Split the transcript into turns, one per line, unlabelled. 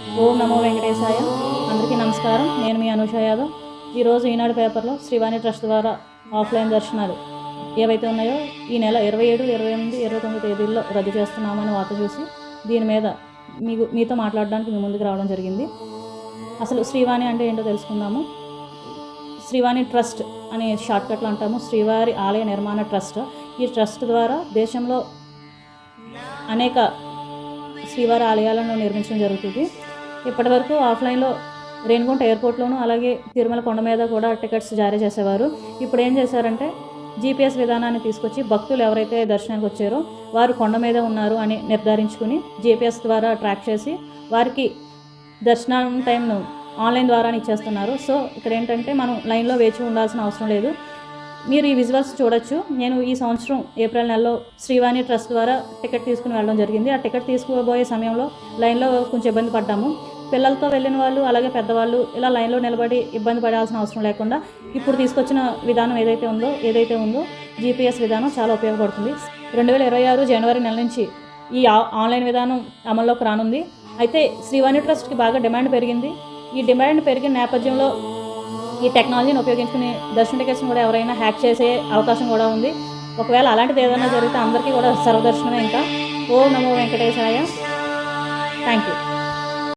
ఓం నమో వెంకటేశాయ. అందరికీ నమస్కారం. నేను మీ అనుష యాదవ్. ఈరోజు ఈనాడు పేపర్లో శ్రీవాణి ట్రస్ట్ ద్వారా ఆఫ్లైన్ దర్శనాలు ఏవైతే ఉన్నాయో ఈ నెల ఇరవై ఏడు ఇరవై ఎనిమిది ఇరవై తొమ్మిది తేదీల్లో రద్దు చేస్తున్నామని వార్త చూసి దీని మీద మీకు మీతో మాట్లాడడానికి మీ ముందుకు రావడం జరిగింది. అసలు శ్రీవాణి అంటే ఏంటో తెలుసుకుందాము. శ్రీవాణి ట్రస్ట్ అనే షార్ట్కట్లు అంటాము. శ్రీవారి ఆలయ నిర్మాణ ట్రస్ట్. ఈ ట్రస్ట్ ద్వారా దేశంలో అనేక శ్రీవారి ఆలయాలను నిర్మించడం జరుగుతుంది. ఇప్పటివరకు ఆఫ్లైన్లో రేణిగుంట ఎయిర్పోర్ట్లోను అలాగే తిరుమల కొండ మీద కూడా టికెట్స్ జారీ చేసేవారు. ఇప్పుడు ఏం చేశారంటే జీపీఎస్ విధానాన్ని తీసుకొచ్చి భక్తులు ఎవరైతే దర్శనానికి వచ్చారో వారు కొండ మీద ఉన్నారు అని నిర్ధారించుకుని జీపీఎస్ ద్వారా ట్రాక్ చేసి వారికి దర్శనం టైంను ఆన్లైన్ ద్వారా ఇచ్చేస్తున్నారు. సో ఇక్కడ ఏంటంటే మనం లైన్లో వేచి ఉండాల్సిన అవసరం లేదు. మీరు ఈ విజువల్స్ చూడొచ్చు. నేను ఈ సంవత్సరం ఏప్రిల్ నెలలో శ్రీవాణి ట్రస్ట్ ద్వారా టికెట్ తీసుకుని వెళ్ళడం జరిగింది. ఆ టికెట్ తీసుకోబోయే సమయంలో లైన్లో కొంచెం ఇబ్బంది పడ్డాము. పిల్లలతో వెళ్ళిన వాళ్ళు అలాగే పెద్దవాళ్ళు ఇలా లైన్లో నిలబడి ఇబ్బంది పడాల్సిన అవసరం లేకుండా ఇప్పుడు తీసుకొచ్చిన విధానం ఏదైతే ఉందో ఏదైతే ఉందో జీపీఎస్ విధానం చాలా ఉపయోగపడుతుంది. రెండు వేల ఇరవై ఆరు జనవరి నెల నుంచి ఈ ఆన్లైన్ విధానం అమల్లోకి రానుంది. అయితే శ్రీవాణి ట్రస్ట్కి బాగా డిమాండ్ పెరిగింది. ఈ డిమాండ్ పెరిగిన నేపథ్యంలో ఈ టెక్నాలజీని ఉపయోగించుకుని దర్శన కూడా ఎవరైనా హ్యాక్ చేసే అవకాశం కూడా ఉంది. ఒకవేళ అలాంటిది ఏదైనా జరిగితే అందరికీ కూడా సర్వదర్శనమే ఇంకా. ఓ నమో వెంకటేశాయ. Thank you